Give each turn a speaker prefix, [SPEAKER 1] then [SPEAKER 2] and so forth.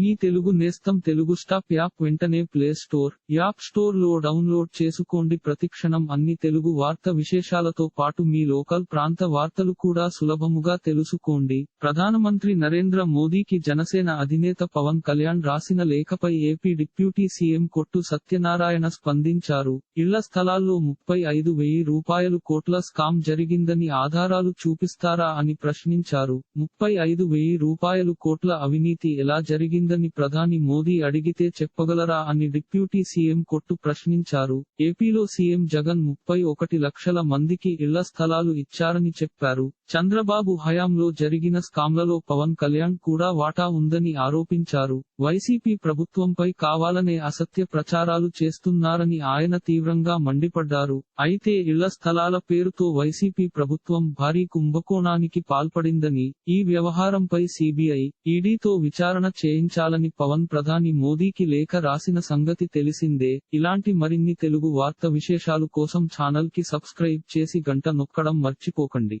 [SPEAKER 1] మీ తెలుగు నేస్తం Telugu stop app వెంటనే play store app స్టోర్లో డౌన్లోడ్ చేసుకోండి. ప్రతిక్షణం అన్ని తెలుగు వార్త విశేషాలతో పాటు మీ లోకల్ ప్రాంత వార్తలు కూడా సులభముగా తెలుసుకోండి. ప్రధానమంత్రి నరేంద్ర మోదీకి జనసేన అధినేత పవన్ కళ్యాణ్ రాసిన లేఖపై ఏపీ డిప్యూటీ సీఎం కొట్టు సత్యనారాయణ స్పందించారు. ఇళ్ళ స్థలాల్లో ముప్పై ఐదు వెయ్యి రూపాయలు కోట్ల స్కామ్ జరిగిందని ఆధారాలు చూపిస్తారా అని ప్రశ్నించారు. ముప్పై ఐదు వెయ్యి రూపాయలు కోట్ల అవినీతి ఎలా జరిగింది? జరిగిందని ప్రధాని మోదీ అడిగితే చెప్పగలరా అని డిప్యూటీ సీఎం కొట్టు ప్రశ్నించారు. ఏపీలో సీఎం జగన్ ముప్పై ఒకటి లక్షల మందికి ఇళ్ళ స్థలాలు ఇచ్చారని చెప్పారు. చంద్రబాబు హయాంలో జరిగిన స్కామ్లలో పవన్ కళ్యాణ్ కూడా వాటా ఉందని ఆరోపించారు. వైసీపీ ప్రభుత్వంపై కావాలనే అసత్య ప్రచారాలు చేస్తున్నారని ఆయన తీవ్రంగా మండిపడ్డారు. అయితే ఇళ్ళ స్థలాల పేరుతో వైసీపీ ప్రభుత్వం భారీ కుంభకోణానికి పాల్పడిందని ఈ వ్యవహారంపై సిబిఐ ఈడీతో విచారణ చేయించాలని పవన్ ప్రధాని మోదీకి లేఖ రాసిన సంగతి తెలిసిందే. ఇలాంటి మరిన్ని తెలుగు వార్త విశేషాలు కోసం ఛానల్కి సబ్స్క్రైబ్ చేసి గంట నొక్కడం మర్చిపోకండి.